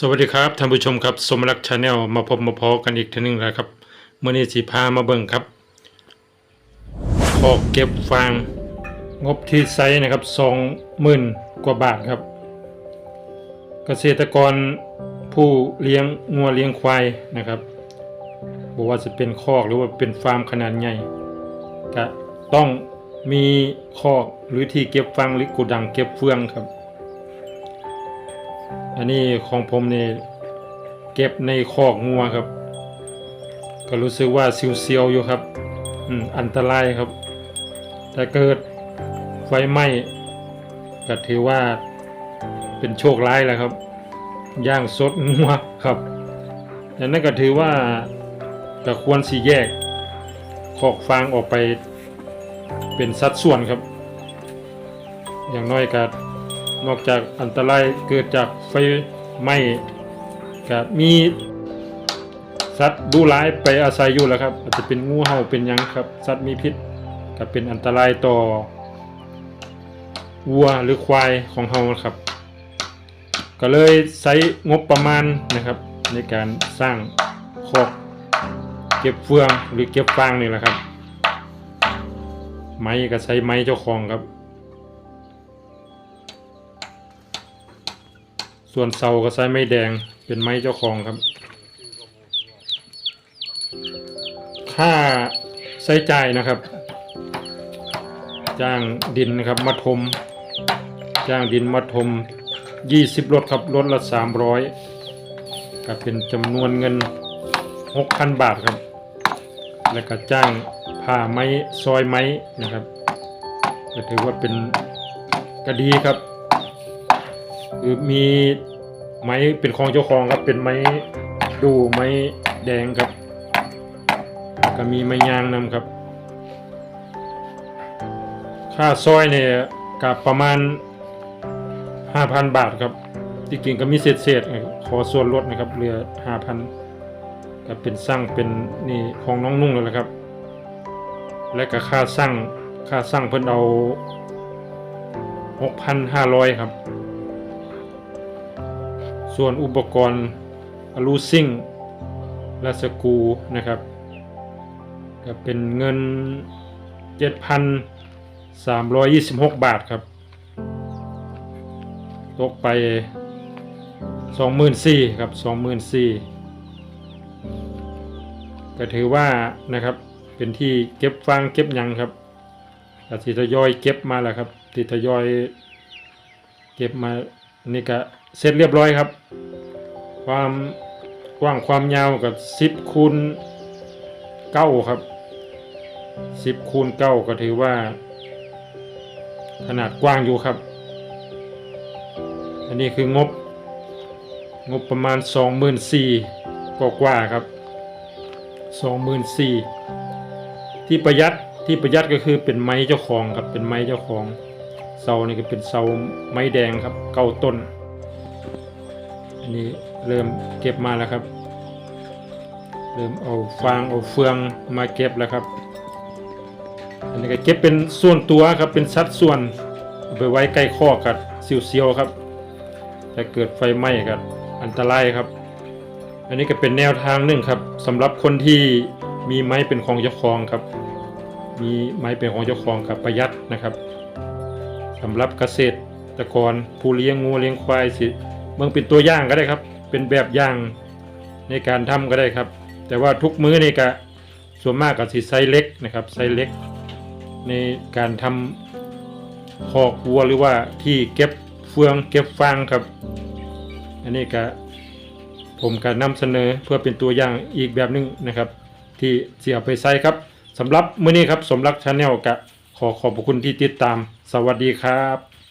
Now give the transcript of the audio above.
สวัสดีครับท่านผู้ชมครับ สมรักชาแนลมาพบมาพอกันอีกทีหนึงแล้วครับเมื่อนี้สีพามาเบิ่งครับขอกเก็บฟางงบที่ไซนะครับสองหมื่นกว่าบาทครับ เกษตรกรผู้เลี้ยงงัวเลี้ยงควายนะครับบอกว่าจะเป็นคอกหรือว่าเป็นฟาร์มขนาดใหญ่ก็ต้องมีคอกหรือที่เก็บฟางหรือกูดังเก็บเฟืองครับ อันนี้ของผมเนี่ยเก็บในคอกงัวครับ ก็รู้สึกว่าเสียวๆอยู่ครับอืมอันตรายครับ ถ้าเกิดไฟไหม้ก็ถือว่าเป็นโชคร้ายแล้วครับ ย่างสดงัวครับดังนั้นก็ถือว่าก็ควรสีแยกคอกฟางออกไปเป็นสัดส่วนครับ อย่างน้อยก็ นอกจากอันตรายเกิดจากไฟไหม้ก็มีสัตว์ดุร้ายไปอาศัยอยู่แล้วครับ อาจจะเป็นงูเห่าเป็นยังครับ สัตว์มีพิษก็เป็นอันตรายต่อวัวหรือควายของเฮาครับ ก็เลยใช้งบประมาณนะครับ ในการสร้างคอกเก็บเฟืองหรือเก็บฟางนี่แหละครับ ไม้ก็ใช้ไม้เจ้าของครับ ส่วนเสาก็ใช้ไม้แดงเป็นไม้เจ้าของครับ ค่าใช้จ่ายนะครับ จ้างดินนะครับมาถมจ้างดินมาถม20รถครับรถละ 300ก็เป็นจำนวนเงิน 6,000 บาทครับ แล้วก็จ้างผ้าไม้ซอยไม้นะครับก็ถือว่าเป็นก็ดีครับ คือมี ไม้เป็นของเจ้าของครับเป็นไม้ดูไม้แดงครับ ก็มีไม้ยางนำครับ ค่าซอยเนี่ยกับประมาณ 5,000 บาทครับที่จริงก็มีเศษเศษขอส่วนลดนะครับเหลือ 5,000ก็เป็นสร้างเป็นนี่ของน้องนุ่งเลยแหละครับ และก็ค่าสร้างค่าสร้างเพิ่นเอา 6,500 ครับ ส่วนอุปกรณ์อลูซิ่งและสกูนะครับก็เป็นเงิน 7,326 บาทครับ ตกไป24,000ครับ24,000ก็ถือว่านะครับเป็นที่เก็บฟางเก็บยังครับต่ที่ทยอยเก็บมาแล้วครับที่ทยอยเก็บมานี่ก็ เสร็จเรียบร้อยครับ ความกว้างความยาวกับ10คูณ9ครับ10คูณ9ก็ถือว่า ขนาดกว้างอยู่ครับ อันนี้คืองบ งบประมาณ24,000กว่ากว่าครับ24,000ที่ประหยัดที่ประหยัดก็คือเป็นไม้เจ้าของครับเป็นไม้เจ้าของเสานี่ก็เป็นเสาไม้แดงครับเก้าต้น นนี้เริ่มเก็บมาแล้วครับ เริ่มเอาฟางเอาเฟืองมาเก็บแล้วครับ อันนี้ก็เก็บเป็นส่วนตัวครับเป็นสัดส่วนไปไว้ใกล้คอกกับเสียวๆครับถ้าเกิดไฟไหม้ครับอันตรายครับ อันนี้ก็เป็นแนวทางหนึ่งครับสำหรับคนที่มีไม้เป็นของเจ้าของครับ มีไม้เป็นของเจ้าของกับประหยัดนะครับสำหรับเกษตรตะกรผู้เลี้ยงงูเลี้ยงควายสิ เมืองเป็นตัวอย่างก็ได้ครับ เป็นแบบอย่างในการทำก็ได้ครับ แต่ว่าทุกมื้อนี่ก็ส่วนมากก็สิไซส์เล็กนะครับไซส์เล็ก ในการทำคอกวัวหรือว่าที่เก็บเฟืองเก็บฟางครับ อันนี้ก็ผมก็นำเสนอเพื่อเป็นตัวอย่างอีกแบบหนึงนะครับ ที่เสียไปใช้ครับสำหรับมื้อนี้ครับสมรักชาแนลกะขอขอบคุณที่ติดตาม สวัสดีครับ